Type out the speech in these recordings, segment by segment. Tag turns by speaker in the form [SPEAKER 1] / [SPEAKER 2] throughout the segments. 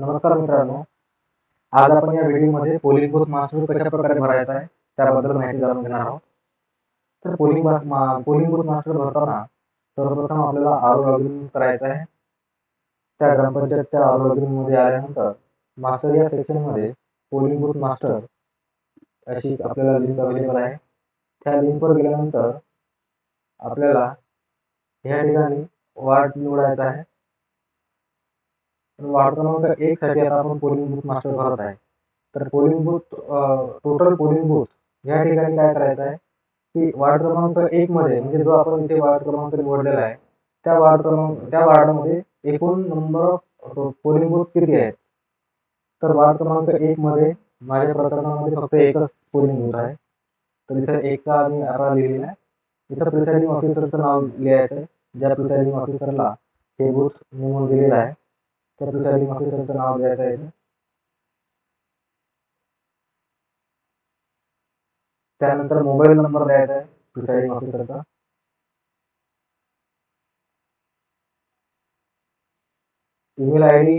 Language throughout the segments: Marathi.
[SPEAKER 1] नमस्कार मित्रांनो. आज आपण या व्हिडिओमध्ये पोलिंग बूथ मास्टर कशा प्रकारे भरायचा आहे त्याबद्दल माहिती जाणून घेणार आहोत. तर पोलिंग पोलिंग बूथ मास्टर भरताना सर्वप्रथम आपल्याला आरो लॉगिन करायचं आहे. त्या ग्रामपंचायतच्या आरो लॉगमध्ये आल्यानंतर मास्टर या सेक्शनमध्ये पोलिंग बूथ मास्टर अशी आपल्याला लिंक अवेलेबल आहे. त्या लिंकवर गेल्यानंतर आपल्याला या ठिकाणी वार्ड निवडायचा आहे. एक साठी आता आपण पोलिंग बूथ मास्टर भरत आहे. तर polling booth total polling booth या ठिकाणी काय करायचं आहे? की वार्ड क्रमांक एक मध्ये, म्हणजे जो आपण इथे वार्ड क्रमांक निवडलेला आहे, त्या वार्ड क्रमांक, त्या वार्डमध्ये एकूण नंबर ऑफ़ पोलिंग बूथ किती आहेत? तर वार्ड क्रमांक एक मध्ये, माझ्या प्रकरणामध्ये फक्त एकच पोलिंग बूथ आहे. तर आम्ही लिहिलेला आहे. इथं प्रिसाइडिंग ऑफिसरचं नाव लिहायचं आहे. ज्या प्रिसाइडिंग ऑफिसरला हे बूथ नेमून आहे. त्या प्रिसाइडिंग ऑफिसरचं नाव द्यायचं आहे. त्यानंतर मोबाईल नंबर द्यायचा आहे प्रिसाइडिंग ऑफिसरचा ईमेल आय डी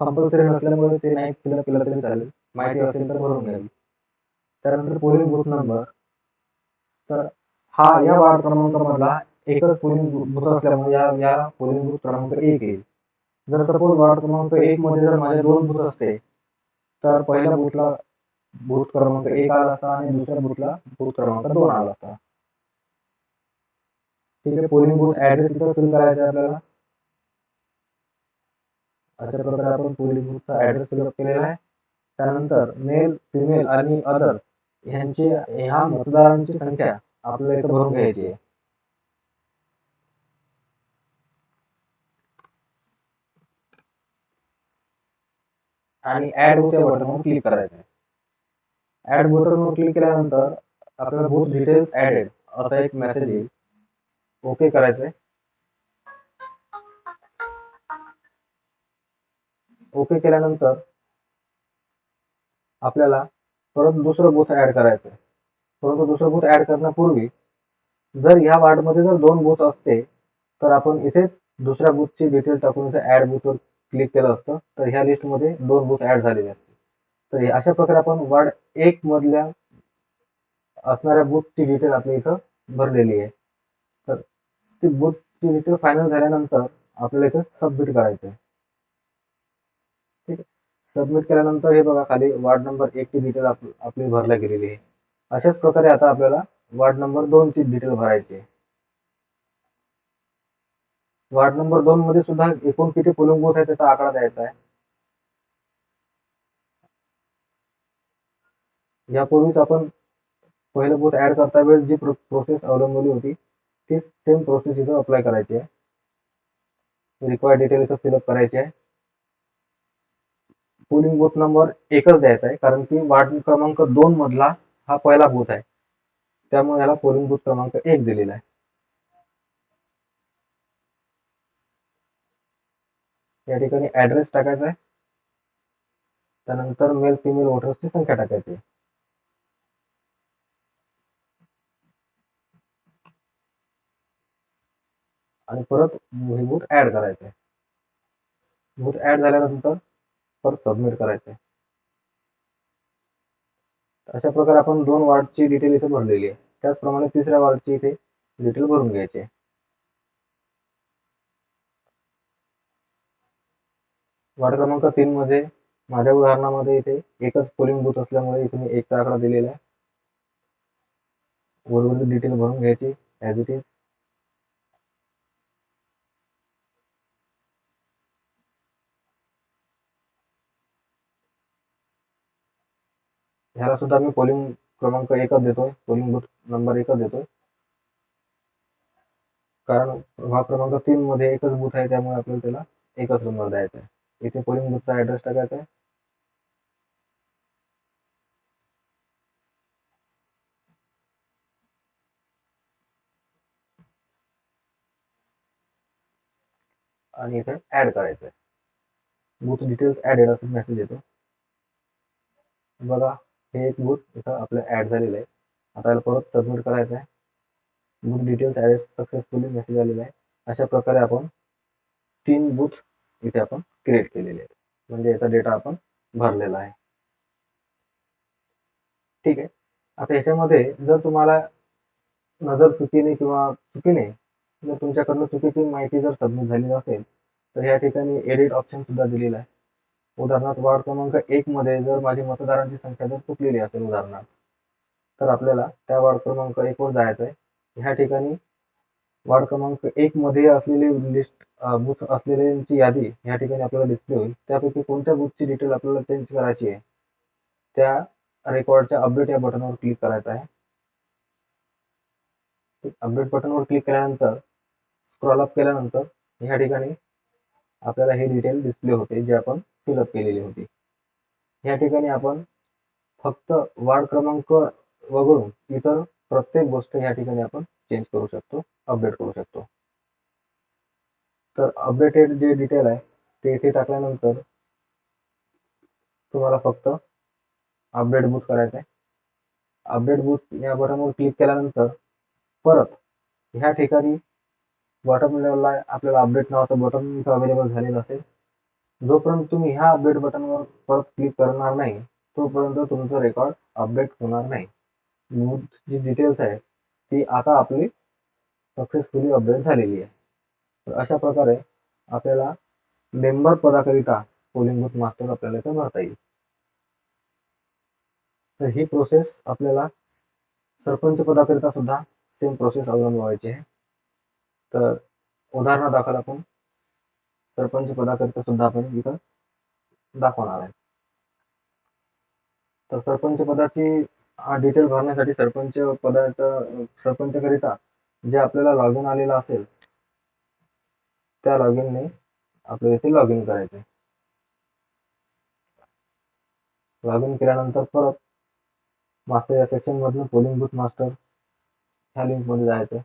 [SPEAKER 1] कंपल्सरी नसल्यामुळे ते नाही फिलअप केलं तरी चालेल. माहिती असेल तर भरून घ्यावी. त्यानंतर पोलिंग बूथ नंबर तर हा या वार्ड क्रमांकामधला एकच पोलिंग बूथ असल्यामुळे या या पोलिंग बूथ क्रमांक एक येईल. जर सपोज वार्ड क्रमांक एक मध्ये जर माझे दोन भूत असते तर पहिल्या बूथला भूत क्रमांक एक आला असता आणि दुसऱ्या बूथला भूत क्रमांक दोन आला असता. ठीक आहे पोलिंग बूथ ऍड्रेस इथं फिल करायचा आहे आपल्याला. अशा प्रकारे आपण पोलिंग बूथचा ऍड्रेस फिलअप केलेला आहे. त्यानंतर मेल फिमेल आणि अदर्स ह्यांची ह्या मतदारांची संख्या आपल्याला इथं भरून घ्यायची आहे. आणि ऍड होते बटनवर क्लिक करायचं. ऍड ऍड बटनवर क्लिक केल्यानंतर आपल्याला बूथ डिटेल्स ऍडेड असा एक मेसेज येईल. ओके करायचंय. ओके केल्यानंतर आपल्याला परत दुसरं बूथ ऍड करायचं परंतु दुसरं बूथ ऍड करण्यापूर्वी जर ह्या वार्डमध्ये जर दोन बूथ असते तर आपण इथेच दुसऱ्या बूथची डिटेल टाकून इथे ऍड बूथवर क्लिक केलं असतं तर ह्या लिस्टमध्ये दोन बुक ऍड झालेले असते तर अशा प्रकारे आपण वार्ड एक मधल्या असणाऱ्या बुकची डिटेल आपल्या इथं भरलेली आहे. तर ती बुकची डिटेल फायनल झाल्यानंतर आपल्याला इथं सबमिट करायचं आहे ठीक आहे? सबमिट केल्यानंतर हे बघा खाली वार्ड नंबर एक ची डिटेल आपली भरल्या गेलेली आहे. अशाच प्रकारे आता आपल्याला वार्ड नंबर दोन ची डिटेल भरायची आहे. वार्ड नंबर दोन मध्ये सुद्धा एकूण किती पोलिंग बूथ आहे त्याचा आकडा द्यायचा आहे. यापूर्वीच आपण पहिलं बूथ ऍड करता वेळेस जी प्रोसेस अवलंबली होती ती सेम प्रोसेस इथं अप्लाय करायची आहे. रिक्वायर्ड डिटेल इथं फिलअप करायची आहे. पोलिंग बूथ नंबर एकच द्यायचा आहे कारण की वार्ड क्रमांक दोन मधला हा पहिला बूथ आहे. त्यामुळे याला पोलिंग बूथ क्रमांक एक दिलेला आहे. या ठिकाणी ऍड्रेस टाकायचा आहे. त्यानंतर मेल फिमेल वोटर्सची संख्या टाकायची आहे. आणि परत हे बूट ऍड करायचं आहे. ऍड झाल्यानंतर परत सबमिट करायचं आहे. अशा प्रकारे आपण दोन वार्डची डिटेल इथे भरलेली आहे. त्याचप्रमाणे तिसऱ्या वार्डची इथे डिटेल भरून घ्यायची आहे. वार्ड क्रमांक तीन मध्ये माझ्या उदाहरणामध्ये इथे एकच पोलिंग बूथ असल्यामुळे इथे मी एकचा आकडा दिलेला आहे. वरवरची डिटेल भरून घ्यायची ॲज इट इज ह्याला सुद्धा मी पोलिंग क्रमांक एकच देतोय पोलिंग बूथ नंबर एकच देतोय. कारण प्रभाग क्रमांक तीन मध्ये एकच बूथ आहे त्यामुळे आपल्याला त्याला एकच नंबर द्यायचा आहे. इथे पोलिंग बूथचा ऍड्रेस टाकायचा आहे? आणि इथे ऍड करायचं आहे बूथ डिटेल्स ऍडेड असं मेसेज येतो. बघा हे एक बूथ इथं आपलं ऍड झालेलं आहे. आता याला परत सबमिट करायचं आहे booth details add successfully message आलेला आहे. अशा प्रकारे आपण तीन बूथ इथे आपण क्रिएट केलेले आहेत. म्हणजे याचा डेटा आपण भरलेला आहे. ठीक आहे. आता याच्यामध्ये जर तुम्हाला नजर चुकीने किंवा चुकीने जर तुमच्याकडनं चुकीची माहिती जर सबमिट झाली असेल तर या ठिकाणी एडिट ऑप्शन सुद्धा दिलेला आहे. उदाहरणार्थ वार्ड क्रमांक एक मध्ये जर माझी मतदारांची संख्या जर चुकलेली असेल उदाहरणार्थ तर आपल्याला त्या वार्ड क्रमांक एक वर जायचं आहे ह्या ठिकाणी वार्ड क्रमांक एक मध्ये असलेली लिस्ट बूथ असलेल्यांची यादी या ठिकाणी आपल्याला डिस्प्ले होईल. त्यापैकी कोणत्या बूथची डिटेल आपल्याला चेंज करायची आहे? त्या रेकॉर्डच्या अपडेट या बटनवर क्लिक करायचं आहे. अपडेट बटनवर क्लिक केल्यानंतर स्क्रॉल अप केल्यानंतर ह्या ठिकाणी आपल्याला हे डिटेल डिस्प्ले होते जे आपण फिलअप केलेली होती. ह्या ठिकाणी आपण फक्त वार्ड क्रमांक वगळून इतर प्रत्येक गोष्ट या ठिकाणी आपण चेंज करू शकतो अपडेट करू शकतो. तर अपडेटेड जे डिटेल आहे ते इथे टाकल्यानंतर तुम्हाला फक्त अपडेट बूथ करायचं आहे अपडेट बूथ या बटनवर क्लिक केल्यानंतर परत ह्या ठिकाणी बॉटम लेवलला आपल्याला अपडेट नावाचं बटन इथं अवेलेबल झालेलं असेल. जोपर्यंत तुम्ही ह्या अपडेट बटनवर परत क्लिक करणार नाही तोपर्यंत तुमचं रेकॉर्ड अपडेट होणार नाही. बूथ जी डिटेल्स आहे ती आता आपली सक्सेसफुली अपडेट झालेली आहे. तर अशा प्रकारे आपल्याला मेंबर पदाकरिता पोलिंग बूथ मास्टर आपल्याला इथं भरता येईल. तर ही प्रोसेस आपल्याला सरपंच पदाकरिता सुद्धा सेम प्रोसेस अवलंबवायची आहे. तर उदाहरणादाखल आपण सरपंच पदाकरिता सुद्धा आपण इथं दाखवणार आहे. तर सरपंच पदाची हा डिटेल भरण्यासाठी सरपंच पदाचा सरपंच करिता जे आपल्याला लॉग इन आलेलं असेल त्या लॉग इनने आपल्याला इथे लॉग इन करायचे लॉग इन केल्यानंतर परत मास्टर या सेक्शन मधून पोलिंग बूथ मास्टर ह्या लिंकमध्ये जायचं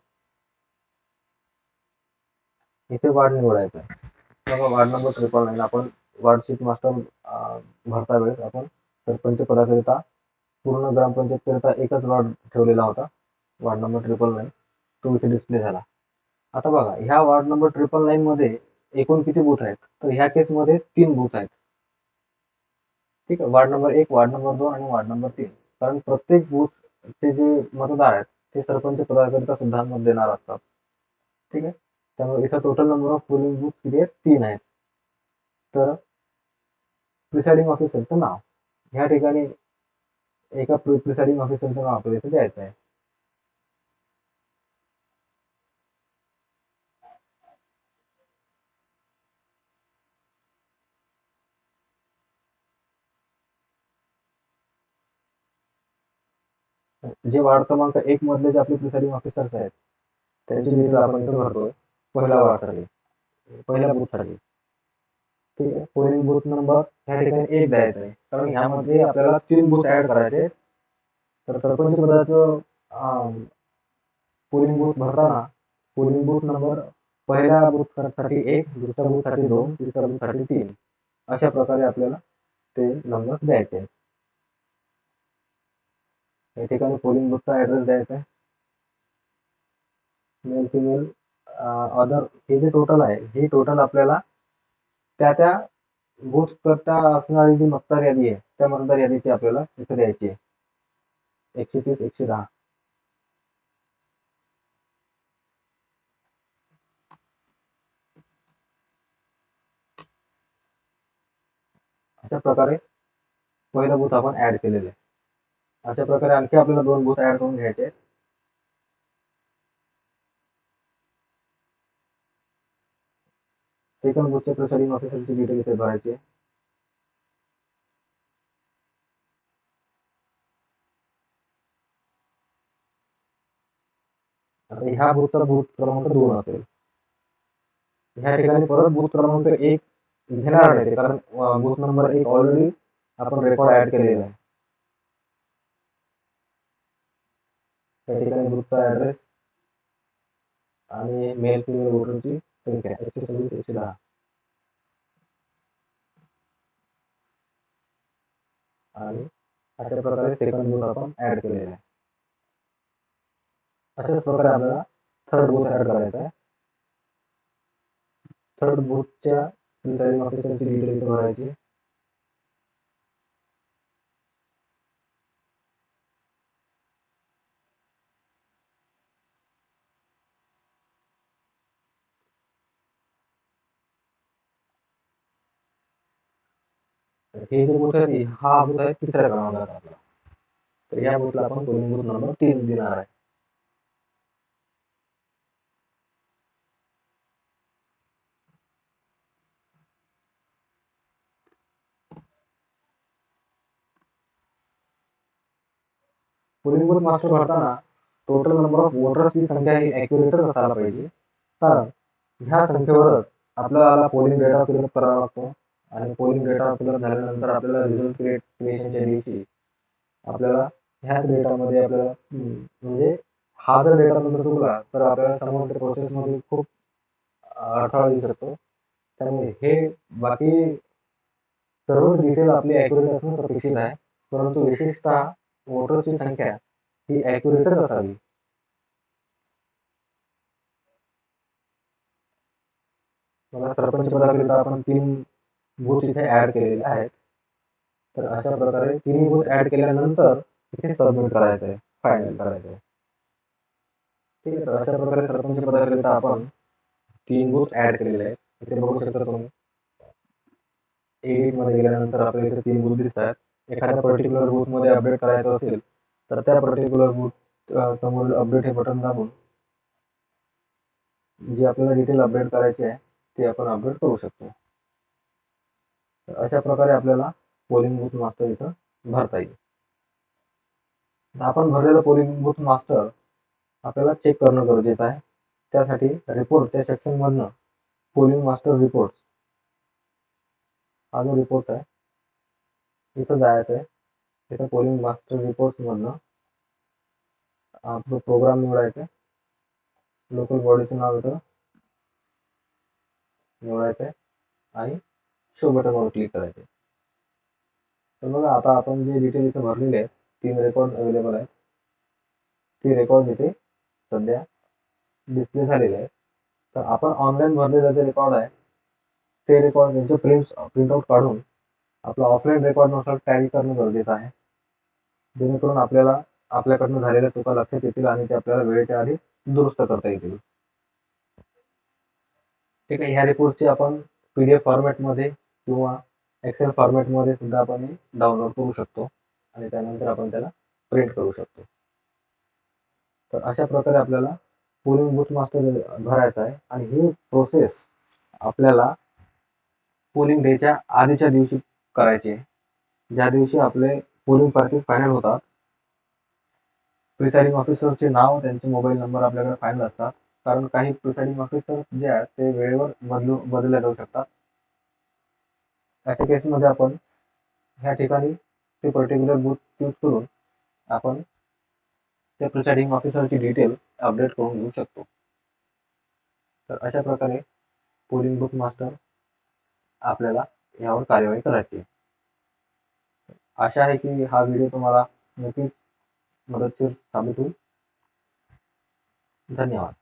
[SPEAKER 1] इथे वार्ड निवडायचं बघा वार्ड नंबर ट्रिपल नाईन आपण वार्ड शीट मास्टर भरता वेळेस आपण सरपंच पदाकरिता पूर्ण ग्रामपंचायतकरिता एकच वॉर्ड ठेवलेला होता. वार्ड नंबर ट्रिपल नाईन तो इथे डिस्प्ले झाला. आता बघा ह्या वार्ड नंबर ट्रिपल नाईनमध्ये एकूण किती बूथ आहेत? तर ह्या केसमध्ये तीन बूथ आहेत. ठीक आहे? वार्ड नंबर एक वार्ड नंबर दोन आणि वार्ड नंबर तीन. कारण प्रत्येक बूथचे जे मतदार आहेत ते सरपंच पदाकरिता सुद्धा मत देणार असतात. ठीक आहे? त्यामुळे इथं total number of polling booth किती आहेत तीन आहेत. तर प्रिसाइडिंग ऑफिसरचं नाव. ह्या ठिकाणी एका प्रिसाइडिंग ऑफिसरचं नाव आपल्याला इथे द्यायचं आहे जे वार्ड क्रमांक एक मधले जे आपले प्रिसाइडिंग ऑफिसर्स आहेत, त्यांची आपण इथे भरतोय. पहिल्या वार्डसाठी पहिल्या बूथसाठी. ते पोलिंग बूथ नंबर ह्या ठिकाणी एक द्यायचा आहे. कारण ह्यामध्ये आपल्याला तीन बूथ ऍड करायचे तर सरपंच पदाचं पोलिंग बूथ भरताना पोलिंग बूथ नंबर पहिल्या बूथसाठी एक दुसऱ्या बूथसाठी दोन तिसऱ्या बूथसाठी तीन. अशा प्रकारे आपल्याला ते नंबर द्यायचे या ठिकाणी पोलिंग बूथचा ऍड्रेस द्यायचा आहे. मेल फिमेल अदर हे जे टोटल आहे हे टोटल आपल्याला त्या त्या बूथ करता असणारी जी मतदार यादी आहे त्या मतदार यादीची आपल्याला इथं द्यायची आहे. एकशे तीस एकशे दहा. अशा प्रकारे पहिलं बूथ आपण ऍड केलेलं आहे. अशा प्रकारे आणखी आपल्याला दोन बूथ ऍड करून घ्यायचे आहेत. सेकंड बूथच्या प्रिसाइडिंग डिटेल इथे भरायचे ह्या बूथचा बूथ क्रमांक दोन असेल. ह्या ठिकाणी परत बूथ क्रमांक एक घेणार नाही कारण बूथ नंबर एक ऑलरेडी आपण रेकॉर्ड ऍड केलेला आहे. त्या ठिकाणी बूथचा ऍड्रेस आणि मेल फिमेल वोटरची आणि अशा प्रकारे सेकंड आपण ऍड केलेला आहे. अशाच प्रकारे आपल्याला थर्ड बूथ ऍड करायचा आहे. थर्ड बूथच्या प्रिसाइडिंग ऑफिसरची डिटेल इथे भरायची हे जर बूथ आहे हा बूथ आहे तिसऱ्या क्रमांकात आपला तर या बूथला आपण कोलिंग बूथ नंबर तीन देणार आहे. पोलिंग बूथ मास्टर भरताना टोटल नंबर ऑफ वोटर्सची संख्या ही ॲक्युरेटच असायला पाहिजे. कारण ह्या संख्येवरच आपल्याला पोलिंग डेटा फिलअप करावा लागतो. आणि पोलिंग डेटा अपलोड झाल्यानंतर आपल्याला रिझल्ट क्रिएट क्रिएशनच्या दिवशी आपल्याला ह्याच डेटामध्ये आपल्याला म्हणजे हा जर डेटा नंतर चुकला तर आपल्याला समोरच्या प्रोसेसमध्ये खूप अडथळा येऊ शकतो. त्यामुळे हे बाकी सर्वच डिटेल आपली ॲक्युरेट असणं अपेक्षित आहे. परंतु विशेषतः वोटरची संख्या ही ॲक्युरेटच असावी. मला सरपंच पदाकरिता आपण तीन बूथ इथे ऍड केलेले आहेत. तर अशा प्रकारे तिन्ही बूथ ऍड केल्यानंतर इथे सबमिट करायचं आहे फायनल करायचं आहे. ठीक आहे तर अशा प्रकारे सरपंच पदाकरिता आपण तीन बूथ ऍड केलेले आहेत. इथे बघू शकता तुम्ही. एडिटमध्ये गेल्यानंतर आपल्याला इथे तीन बूथ दिसतात एखाद्या पर्टिक्युलर बूथमध्ये अपडेट करायचं असेल तर त्या पर्टिक्युलर बूथ समोर अपडेट हे बटन दाबून जे आपल्याला डिटेल अपडेट करायचे आहे ते आपण अपडेट करू शकतो. तर अशा प्रकारे आपल्याला पोलिंग बूथ मास्टर इथं भरता येईल. आपण भरलेलं पोलिंग बूथ मास्टर आपल्याला चेक करणं गरजेचं आहे. त्यासाठी रिपोर्टच्या सेक्शन मधनं पोलिंग मास्टर रिपोर्ट हा जो रिपोर्ट आहे इथं जायचं आहे. इथं पोलिंग मास्टर रिपोर्ट्समधनं आपलं प्रोग्राम निवडायचा लोकल बॉडीचं नाव इथं निवडायचं आहे. आणि शो बटनवर क्लिक करायचे. तर बघा आता आपण जे डिटेल इथे भरलेले आहेत तीन रेकॉर्ड अवेलेबल आहेत. ते रेकॉर्ड इथे सध्या डिस्प्ले झालेले आहेत. तर आपण ऑनलाईन भरलेलं जे रेकॉर्ड आहे ते रेकॉर्ड त्यांचे प्रिंट प्रिंटआउट काढून आपला ऑफलाईन रेकॉर्डनुसार टॅली करणं गरजेचं आहे. जेणेकरून आपल्याला आपल्याकडनं झालेल्या चुका लक्षात येतील आणि ते आपल्याला वेळेच्या आधी दुरुस्त करता येतील. ठीक आहे ह्या रिपोर्टची आपण पी डी एफ फॉर्मॅटमध्ये किंवा एक्सेल फॉर्मॅटमध्ये सुद्धा आपण डाउनलोड करू शकतो आणि त्यानंतर आपण त्याला प्रिंट करू शकतो. तर अशा प्रकारे आपल्याला पोलिंग बूथ मास्टर भरायचा आहे आणि ही प्रोसेस आपल्याला पोलिंग डेच्या आधीच्या दिवशी करायची आहे. ज्या दिवशी आपले पोलिंग पार्टीज फायनल होतात. प्रिसाइडिंग ऑफिसरचे नाव त्यांचे मोबाईल नंबर आपल्याकडे फायनल असतात. कारण काही प्रिसाइडिंग ऑफिसर जे आहेत ते वेळेवर बदलू बदलल्या जाऊ शकतात. अशा केसमध्ये आपण ह्या ठिकाणी ते पर्टिक्युलर बूथ यूज करून आपण त्या प्रिसाइडिंग ऑफिसरची डिटेल अपडेट करून घेऊ शकतो. तर अशा प्रकारे पोलिंग बूथ मास्टर आपल्याला यावर कार्यवाही करायची आशा आहे की हा व्हिडिओ तुम्हाला नक्कीच मदतशीर साबित होईल. धन्यवाद.